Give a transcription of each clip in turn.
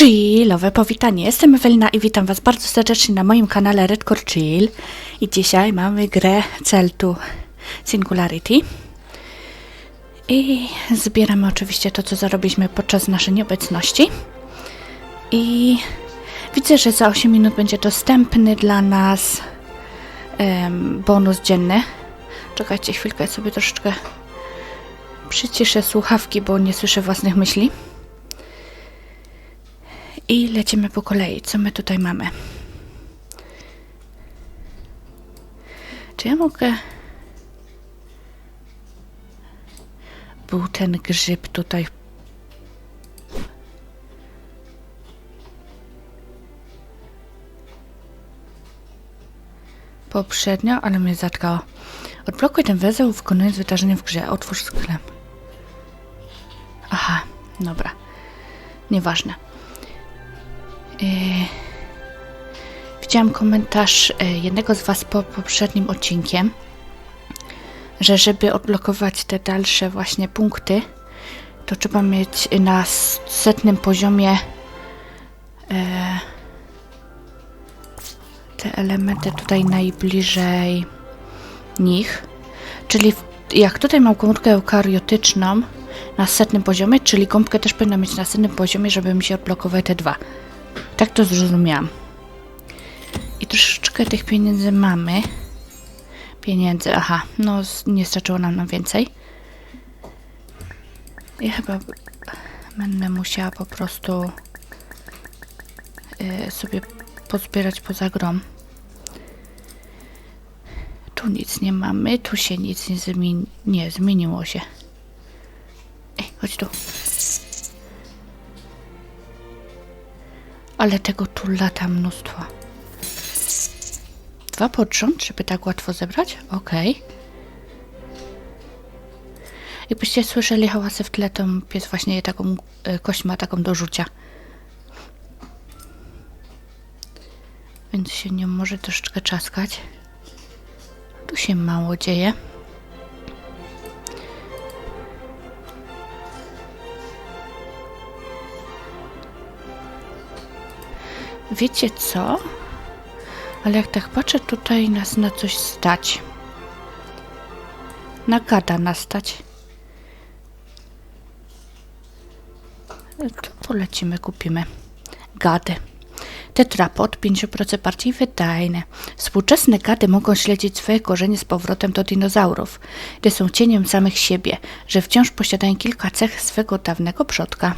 Chillowe powitanie. Jestem Ewelina i witam Was bardzo serdecznie na moim kanale Redcore Chill. I dzisiaj mamy grę Celtu Singularity. I zbieramy oczywiście to, co zarobiliśmy podczas naszej nieobecności. I widzę, że za 8 minut będzie dostępny dla nas em, bonus dzienny. Czekajcie chwilkę, ja sobie troszeczkę przyciszę słuchawki, bo nie słyszę własnych myśli. I lecimy po kolei. Co my tutaj mamy? Czy ja mogę... Był ten grzyb tutaj. Poprzednio, ale mnie zatkało. Odblokuj ten węzeł wykonując wydarzenie w grze. Otwórz sklep. Aha, dobra. Nieważne. Yy, widziałam komentarz yy, jednego z Was po poprzednim odcinkiem, że żeby odblokować te dalsze właśnie punkty, to trzeba mieć na setnym poziomie yy, te elementy tutaj najbliżej nich. Czyli jak tutaj mam komórkę eukariotyczną na setnym poziomie, czyli gąbkę też powinna mieć na setnym poziomie, żeby mi się odblokowały te dwa. Tak to zrozumiałam. I troszeczkę tych pieniędzy mamy. Pieniędzy, aha, no nie starczyło nam na więcej. I chyba będę musiała po prostu y, sobie pozbierać poza grom. Tu nic nie mamy, tu się nic nie zmieni... Nie, zmieniło się. Ej, chodź tu. Ale tego tu lata mnóstwo. Dwa pod rząd, żeby tak łatwo zebrać? Okej. Jakbyście słyszeli hałasy w tle, to pies właśnie taką e, kość ma taką do rzucia. Więc się nie może troszeczkę czaskać. Tu się mało dzieje. Wiecie co? Ale jak tak patrzę, tutaj nas na coś stać. Na gada nas stać. To polecimy, kupimy. Gady. Tetrapod 50% bardziej wydajne. Współczesne gady mogą śledzić swoje korzenie z powrotem do dinozaurów, gdy są cieniem samych siebie, że wciąż posiadają kilka cech swego dawnego przodka.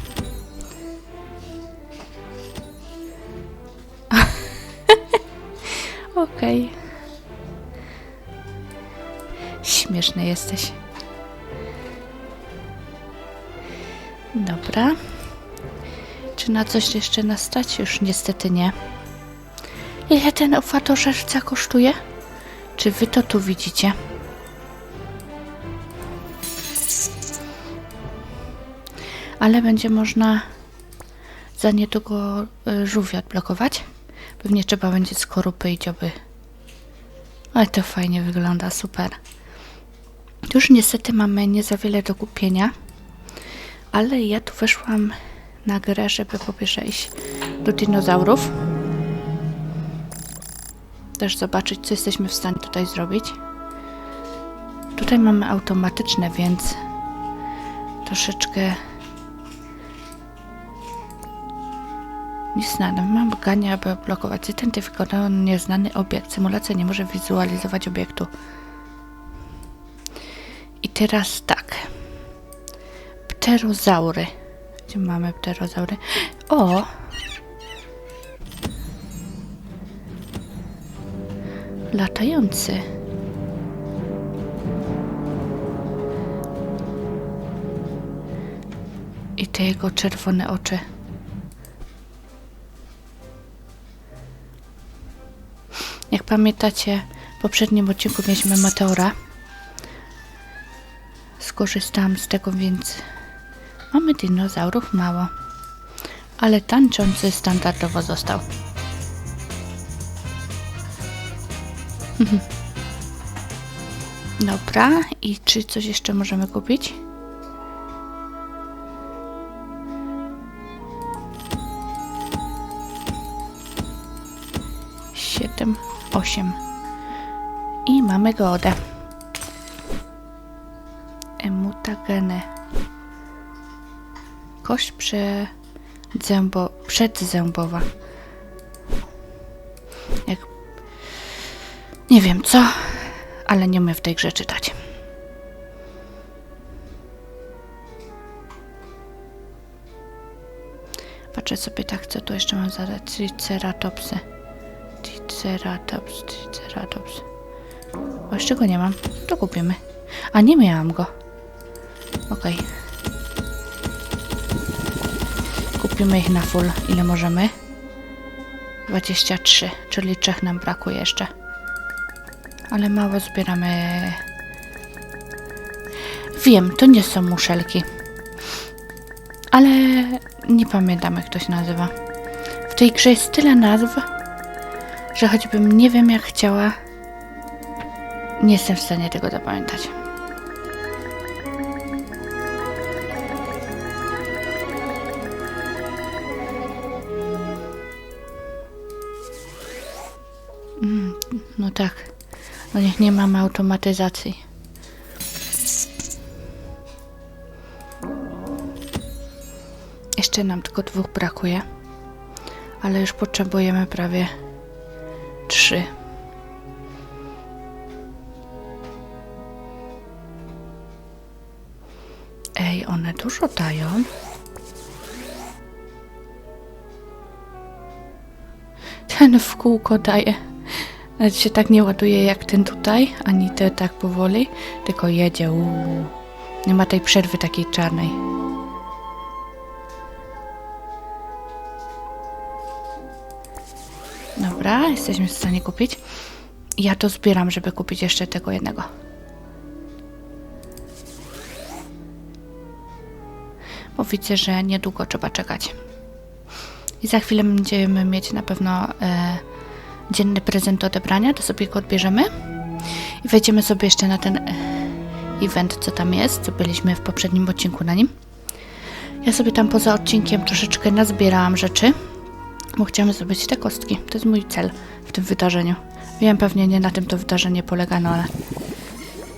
Okej. Śmieszny jesteś. Dobra. Czy na coś jeszcze nas stać? Już niestety nie. Ile ten owatożerca kosztuje? Czy wy to tu widzicie? Ale będzie można za niedługo y, żółwie odblokować. Pewnie trzeba będzie skorupy i dzioby. Ale to fajnie wygląda, super. Już niestety mamy nie za wiele do kupienia, ale ja tu weszłam na grę, żeby po pierwsze iść do dinozaurów. Też zobaczyć, co jesteśmy w stanie tutaj zrobić. Tutaj mamy automatyczne, więc troszeczkę Na mam gania, aby blokować zidentyfikowany nieznany obiekt. Symulacja nie może wizualizować obiektu. I teraz tak. Pterozaury. Gdzie mamy pterozaury? O! Latający. I te jego czerwone oczy. Pamiętacie, w poprzednim odcinku mieliśmy meteora. Skorzystałam z tego, więc mamy dinozaurów mało. Ale tańczący standardowo został. Dobra, i czy coś jeszcze możemy kupić? 8. I mamy godę. Emutagene. Kość przedzębo, przedzębowa. Jak... Nie wiem co, ale nie umiem w tej grze czytać. Patrzę sobie tak, co tu jeszcze mam zadać. Triceratopsy. Triceratops, Triceratops. O, jeszcze go nie mam. To kupimy. A nie miałam go. Okej. Kupimy ich na full. Ile możemy? 23, czyli trzech nam brakuje jeszcze. Ale mało zbieramy. Wiem, to nie są muszelki. Ale nie pamiętam jak to się nazywa. W tej grze jest tyle nazw, że choćbym nie wiem jak chciała, nie jestem w stanie tego zapamiętać. Mm, no tak. No niech nie mamy automatyzacji. Jeszcze nam tylko dwóch brakuje. Ale już potrzebujemy prawie trzy. Ej, one dużo dają. Ten w kółko daje. Nawet się tak nie ładuje jak ten tutaj, ani te tak powoli, tylko jedzie. Uuu. Nie ma tej przerwy takiej czarnej. Dobra, jesteśmy w stanie kupić. Ja to zbieram, żeby kupić jeszcze tego jednego. Bo widzę, że niedługo trzeba czekać. I za chwilę będziemy mieć na pewno e, dzienny prezent do odebrania, to sobie go odbierzemy. I wejdziemy sobie jeszcze na ten e, event, co tam jest, co byliśmy w poprzednim odcinku na nim. Ja sobie tam poza odcinkiem troszeczkę nazbierałam rzeczy, bo chciałam zdobyć te kostki. To jest mój cel w tym wydarzeniu. Wiem, pewnie nie na tym to wydarzenie polega, no ale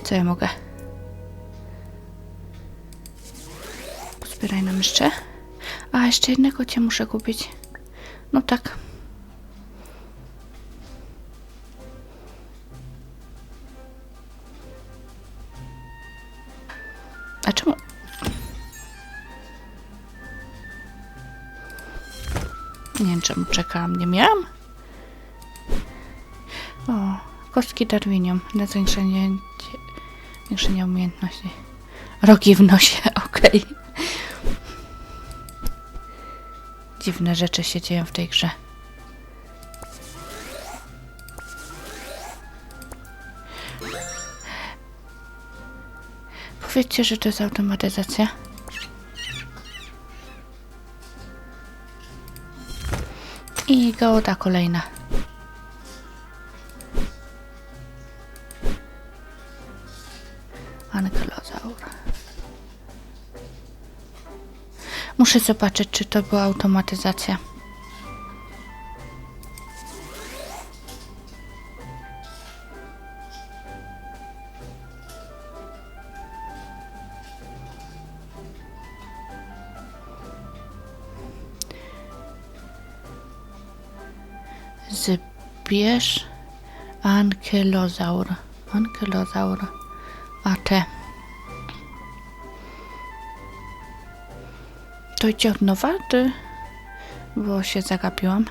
co ja mogę? Zbieraj nam jeszcze. A, jeszcze jednego cię muszę kupić. No tak. Nie wiem, czemu czekałam. Nie miałam? O, kostki Darwinium na zwiększenie, zwiększenie umiejętności. Rogi w nosie, okej. Dziwne rzeczy się dzieją w tej grze. Powiedzcie, że to jest automatyzacja. Gołota kolejna. Ankylozaur. Muszę zobaczyć, czy to była automatyzacja. Zbierz ankylozaur. Ankylozaur. A te. To idzie od nowa, czy... Bo się zagapiłam.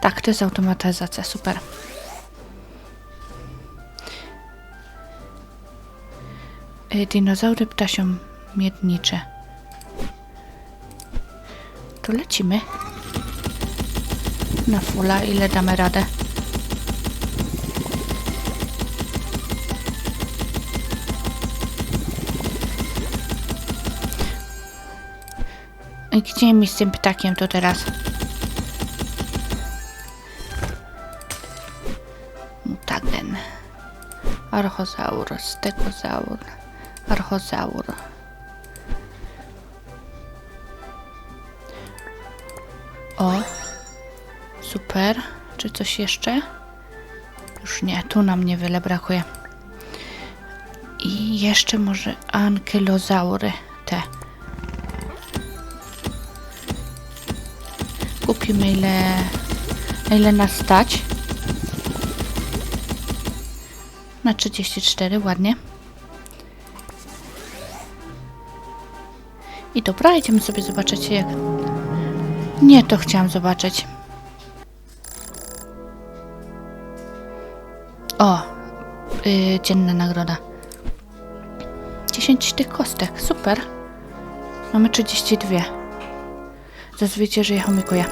Tak, to jest automatyzacja, super. Y, Dinozaury ptasią miednicze. To lecimy. Na fula, ile damy radę? I Gdzie mi z tym ptakiem to teraz? Mutagen. Archozaur, stegozaur, archozaur. Super. Czy coś jeszcze? Już nie, tu nam niewiele brakuje. I jeszcze może ankylozaury te. Kupimy ile, ile nas stać. Na 34, ładnie. I dobra, idziemy sobie zobaczyć jak... Nie, to chciałam zobaczyć. O, yy, dzienna nagroda. 10 tych kostek, super. Mamy 32. Zazwyczaj, że ja chomikuję.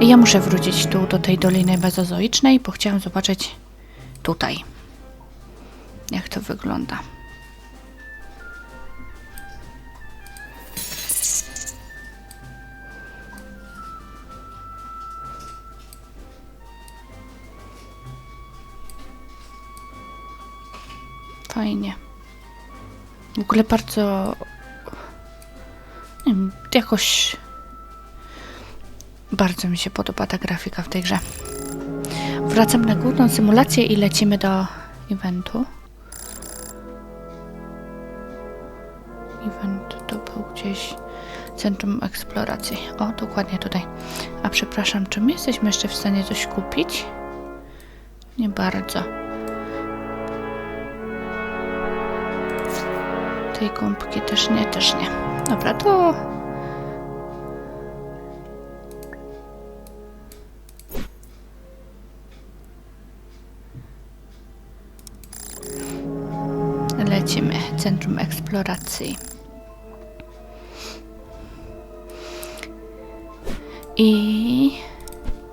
I ja muszę wrócić tu do tej doliny mezozoicznej, bo chciałam zobaczyć tutaj, jak to wygląda. Fajnie. W ogóle bardzo. Nie wiem, jakoś. Bardzo mi się podoba ta grafika w tej grze. Wracam na główną symulację i lecimy do eventu. Event to był gdzieś centrum eksploracji. O, dokładnie tutaj. A przepraszam, czy my jesteśmy jeszcze w stanie coś kupić? Nie bardzo. Tej gąbki też nie, też nie. Dobra, to... Lecimy. Centrum eksploracji. I...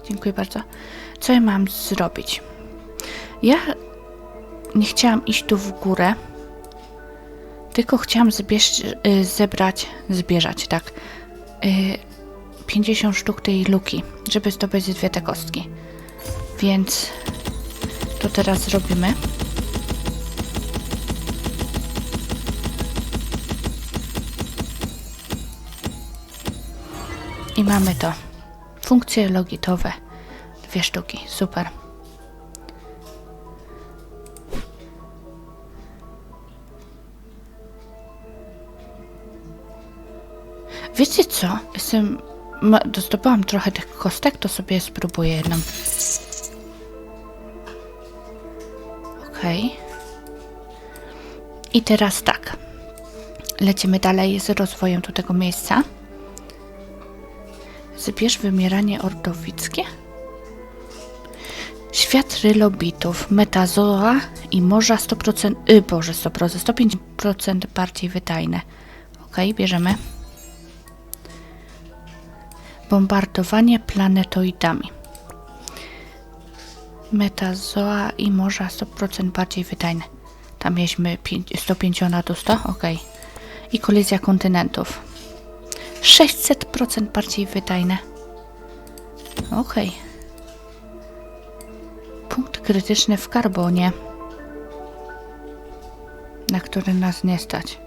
Dziękuję bardzo. Co ja mam zrobić? Ja nie chciałam iść tu w górę, tylko chciałam zbierz, y, zebrać, zbierzać, tak, y, 50 sztuk tej luki, żeby zdobyć dwie te kostki. Więc to teraz zrobimy. I mamy to. Funkcje logitowe. Dwie sztuki. Super. Wiecie co? Jestem. Dostałam trochę tych kostek, to sobie spróbuję jedną. Okej. I teraz tak. Lecimy dalej z rozwojem do tego miejsca. Zbierz wymieranie ordowickie. Świat rylobitów, metazoa i morza 100%, y, boże 100%, 105% bardziej wydajne. Okej, bierzemy. Bombardowanie planetoidami. Metazoa i morza 100% bardziej wydajne. Tam mieliśmy pięć- 150 do 100, ok. I kolizja kontynentów. 600% bardziej wydajne. Ok. Punkt krytyczny w karbonie, na który nas nie stać.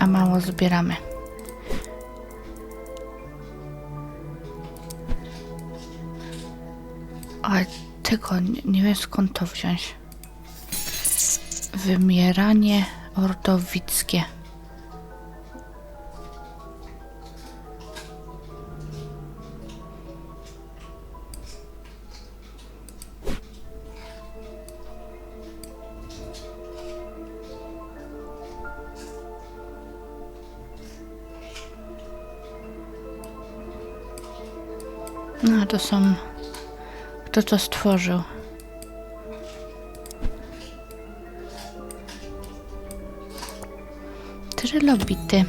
A mało zbieramy. Ale tego nie, nie wiem skąd to wziąć. Wymieranie ordowickie. To są. Kto to stworzył? Trylobity.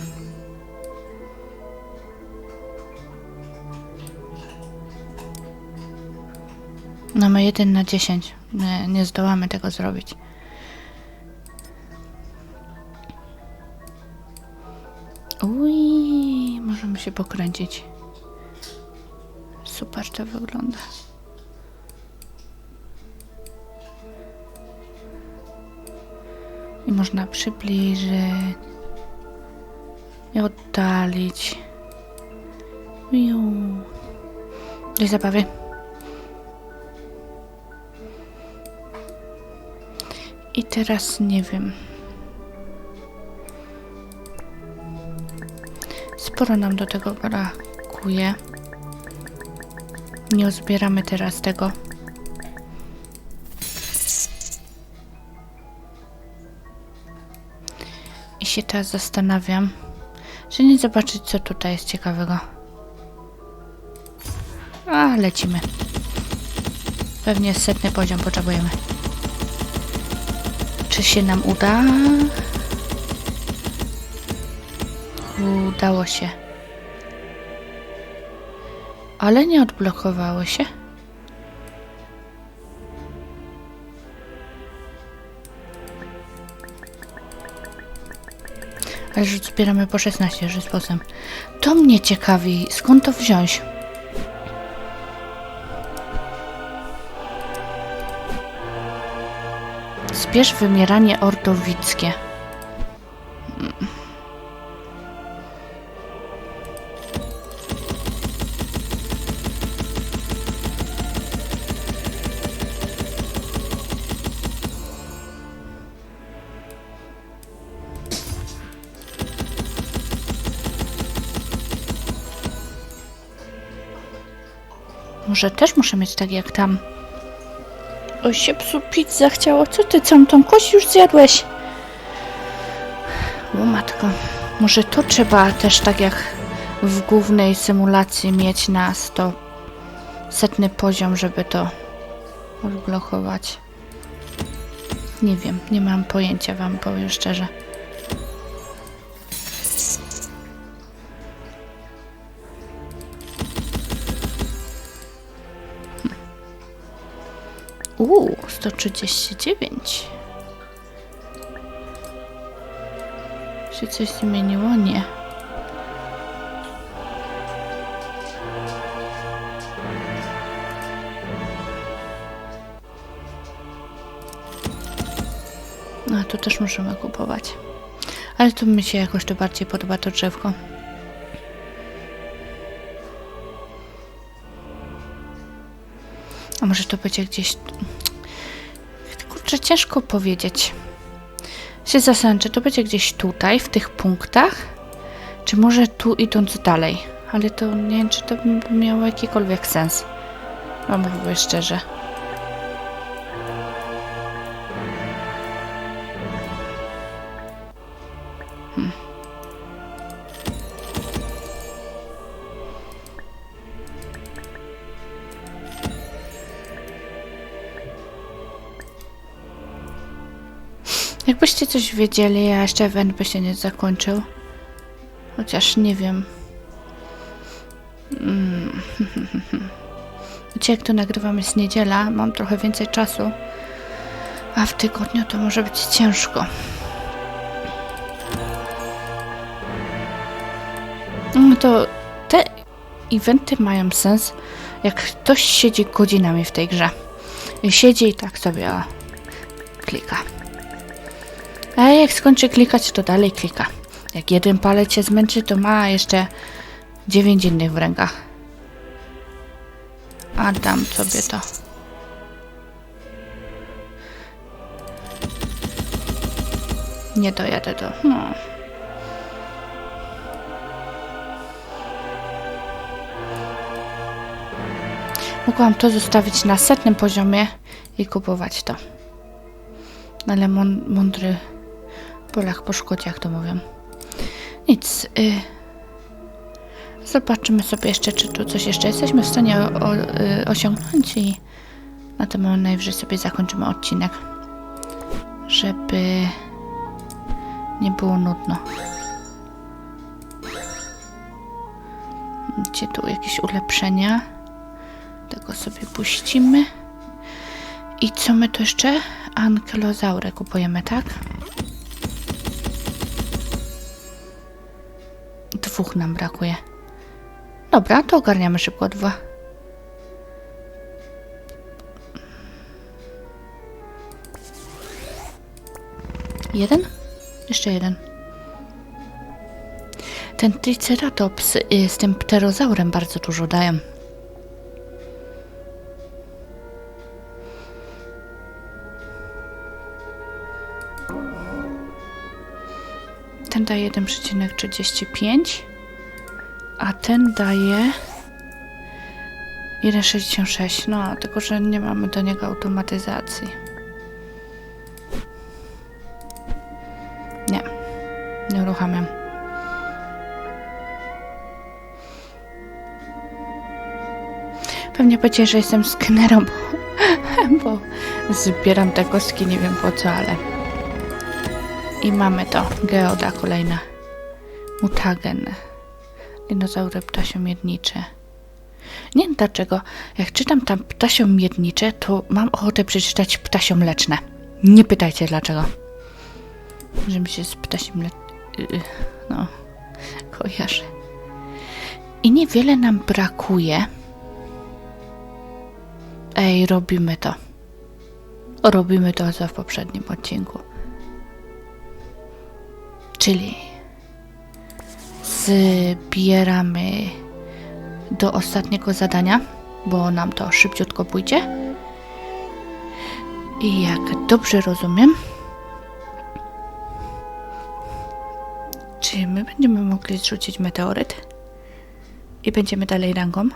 No my 1 na 10. Nie, nie zdołamy tego zrobić. Uj, możemy się pokręcić. Super to wygląda. I można przybliżyć i oddalić Miu. Do zabawy. I teraz nie wiem. Sporo nam do tego brakuje. Nie uzbieramy teraz tego. I się teraz zastanawiam, że nie zobaczyć, co tutaj jest ciekawego. A, lecimy. Pewnie setny poziom potrzebujemy. Czy się nam uda? Udało się. Ale nie odblokowało się. Ale że zbieramy po 16 że sposób. To mnie ciekawi, skąd to wziąć? Zbierz wymieranie ordowickie. Może też muszę mieć tak jak tam. Oj się psu pizza chciało. Co ty całą tą kość już zjadłeś? O matko. Może to trzeba też tak jak w głównej symulacji mieć na 100 setny poziom, żeby to odblokować. Nie wiem, nie mam pojęcia, wam powiem szczerze. Uuu, 139. Czy coś zmieniło? Nie. No, tu też możemy kupować. Ale tu mi się jakoś to bardziej podoba to drzewko. A może to będzie gdzieś... Ciężko powiedzieć. Się zastanawiam, czy to będzie gdzieś tutaj, w tych punktach, czy może tu idąc dalej. Ale to nie wiem, czy to by miało jakikolwiek sens. Wam mówię szczerze. Jakbyście coś wiedzieli, ja jeszcze event by się nie zakończył. Chociaż nie wiem. Mm. Jak to nagrywam jest niedziela, mam trochę więcej czasu. A w tygodniu to może być ciężko. No to te eventy mają sens, jak ktoś siedzi godzinami w tej grze. I siedzi i tak sobie klika. A jak skończy klikać, to dalej klika. Jak jeden palec się zmęczy, to ma jeszcze dziewięć innych w rękach. A dam sobie to. Nie dojadę do... No. Mogłam to zostawić na setnym poziomie i kupować to. Ale mąd- mądry Polach po szkodzie, jak to mówią. Nic. Y zobaczymy sobie jeszcze, czy tu coś jeszcze jesteśmy w stanie o, o, y osiągnąć i na tym najwyżej sobie zakończymy odcinek. Żeby nie było nudno. Gdzie tu jakieś ulepszenia? Tego sobie puścimy. I co my tu jeszcze? Ankylozaurę kupujemy, tak? Dwóch nam brakuje. Dobra, to ogarniamy szybko dwa. Jeden? Jeszcze jeden. ten Triceratops y, z tym pterozaurem bardzo dużo dają. Daje 1,35, a ten daje 1,66. No, tylko że nie mamy do niego automatyzacji. Nie, nie uruchamiam. Pewnie powiedzieć, że jestem skenerą, bo, bo zbieram te kostki, nie wiem po co, ale... I mamy to, geoda kolejna. Mutagen. Dinozaury ptasiomiednicze. Nie wiem dlaczego, jak czytam tam ptasiomiednicze, to mam ochotę przeczytać ptasiomleczne. Nie pytajcie dlaczego. Że mi się z ptasiem le... y, no, kojarzy. I niewiele nam brakuje. Ej, robimy to. Robimy to, co w poprzednim odcinku. Czyli zbieramy do ostatniego zadania, bo nam to szybciutko pójdzie. I jak dobrze rozumiem, czy my będziemy mogli zrzucić meteoryt i będziemy dalej rangą?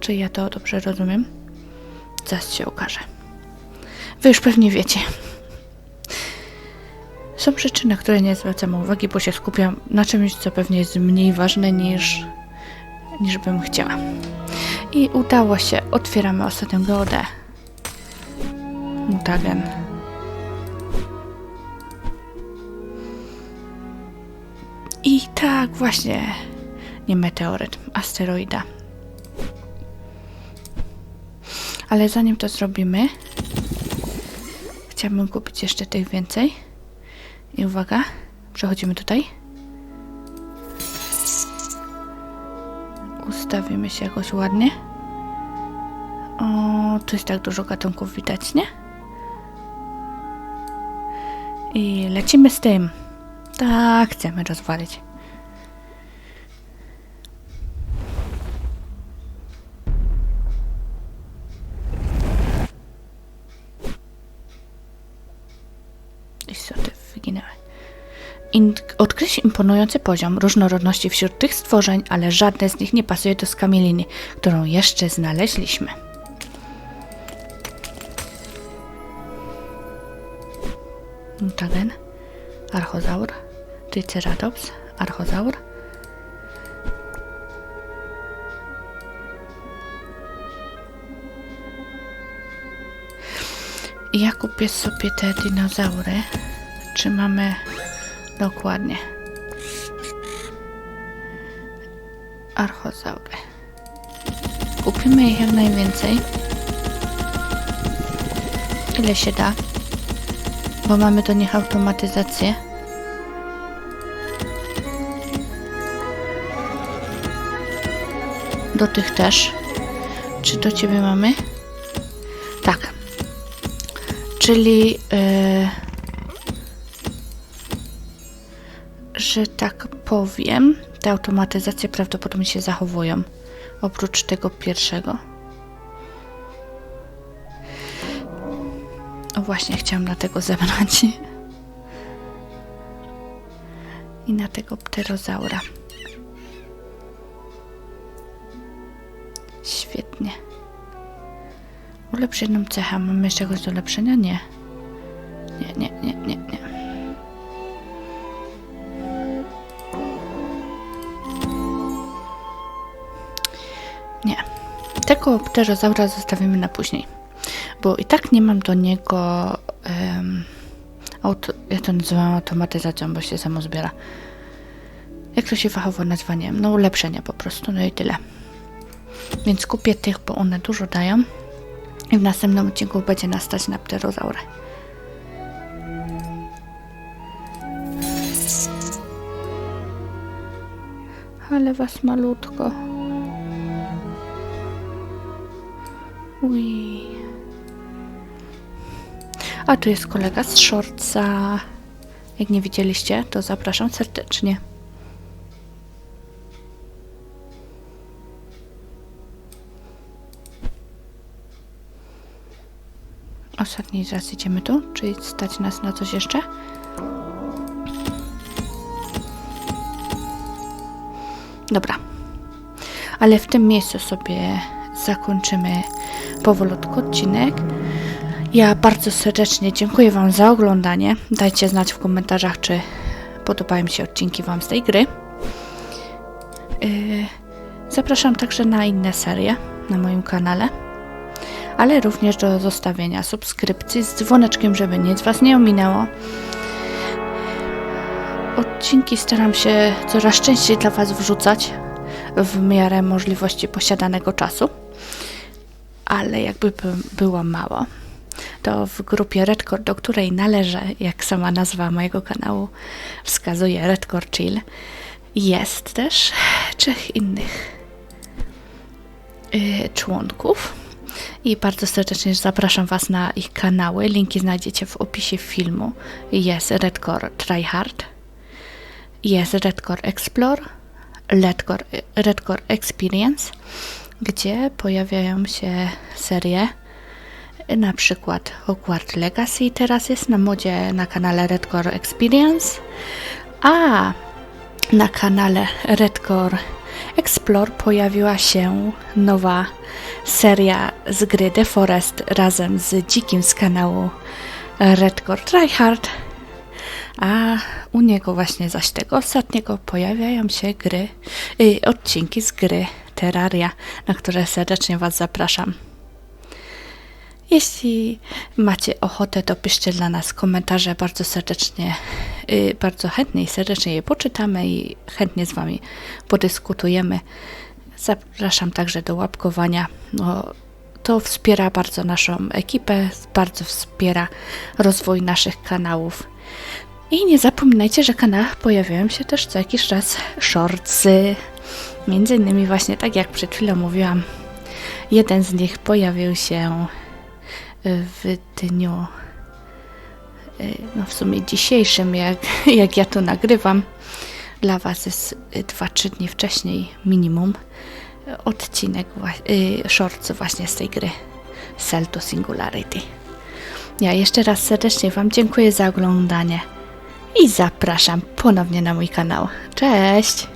Czy ja to dobrze rozumiem? Zaraz się okaże. Wy już pewnie wiecie. Są przyczyny, na które nie zwracam uwagi, bo się skupiam na czymś, co pewnie jest mniej ważne niż, niż bym chciała. I udało się. Otwieramy ostatnią geodę. Mutagen. I tak właśnie. Nie meteoryt, asteroida. Ale zanim to zrobimy, chciałabym kupić jeszcze tych więcej. I uwaga, przechodzimy tutaj. Ustawimy się jakoś ładnie. O, tu jest tak dużo gatunków widać, nie? I lecimy z tym. Tak, chcemy rozwalić. Odkryć imponujący poziom różnorodności wśród tych stworzeń, ale żadne z nich nie pasuje do skamieliny, którą jeszcze znaleźliśmy. Mutagen, archozaur, triceratops, archozaur. Ja kupię sobie te dinozaury. Czy mamy dokładnie? Archozaury. Kupimy ich jak najwięcej. Ile się da? Bo mamy do nich automatyzację. Do tych też. Czy do ciebie mamy? Tak. Czyli, e, że tak powiem, te automatyzacje prawdopodobnie się zachowują. Oprócz tego pierwszego. O właśnie, chciałam na tego zebrać. I na tego pterozaura. Świetnie. Ulepsz jedną cechę. Mamy jeszcze czegoś do ulepszenia? Nie. Nie, nie, nie, nie, nie. Nie. Tego pterozaura zostawimy na później. Bo i tak nie mam do niego... em, auto, ja to nazywam automatyzacją, bo się samo zbiera. Jak to się fachowo nazywa? Nie wiem. No ulepszenia po prostu. No i tyle. Więc kupię tych, bo one dużo dają. I w następnym odcinku będzie nas stać na pterozaurę. Ale was malutko. Ui. A tu jest kolega z Shortsa. Jak nie widzieliście, to zapraszam serdecznie. Ostatni raz idziemy tu? Czy stać nas na coś jeszcze? Dobra. Ale w tym miejscu sobie zakończymy powolutku odcinek. Ja bardzo serdecznie dziękuję Wam za oglądanie. Dajcie znać w komentarzach, czy podobają się odcinki Wam z tej gry. Yy, zapraszam także na inne serie na moim kanale, ale również do zostawienia subskrypcji z dzwoneczkiem, żeby nic Was nie ominęło. Odcinki staram się coraz częściej dla Was wrzucać w miarę możliwości posiadanego czasu, ale jakby by było mało, to w grupie Redcore, do której należę, jak sama nazwa mojego kanału wskazuje, Redcore Chill, jest też trzech innych y, członków. I bardzo serdecznie zapraszam Was na ich kanały. Linki znajdziecie w opisie filmu. Jest Redcore Tryhard, jest Redcore Explore, Redcore, Redcore Experience, gdzie pojawiają się serie na przykład Hogwarts Legacy teraz jest na modzie na kanale Redcore Experience, a na kanale Redcore Explore pojawiła się nowa seria z gry The Forest razem z Dzikim z kanału Redcore Tryhard. A u niego właśnie zaś tego ostatniego pojawiają się gry, y, odcinki z gry Terraria, na które serdecznie Was zapraszam. Jeśli macie ochotę, to piszcie dla nas komentarze. Bardzo serdecznie, y, bardzo chętnie i serdecznie je poczytamy i chętnie z Wami podyskutujemy. Zapraszam także do łapkowania. No, to wspiera bardzo naszą ekipę, bardzo wspiera rozwój naszych kanałów. I nie zapominajcie, że w kanałach pojawiają się też co jakiś czas shortsy. Między innymi właśnie tak jak przed chwilą mówiłam, jeden z nich pojawił się w dniu, no w sumie dzisiejszym, jak, jak ja to nagrywam. Dla Was jest 2-3 dni wcześniej minimum odcinek, shorts właśnie z tej gry Cell to Singularity. Ja jeszcze raz serdecznie Wam dziękuję za oglądanie i zapraszam ponownie na mój kanał. Cześć!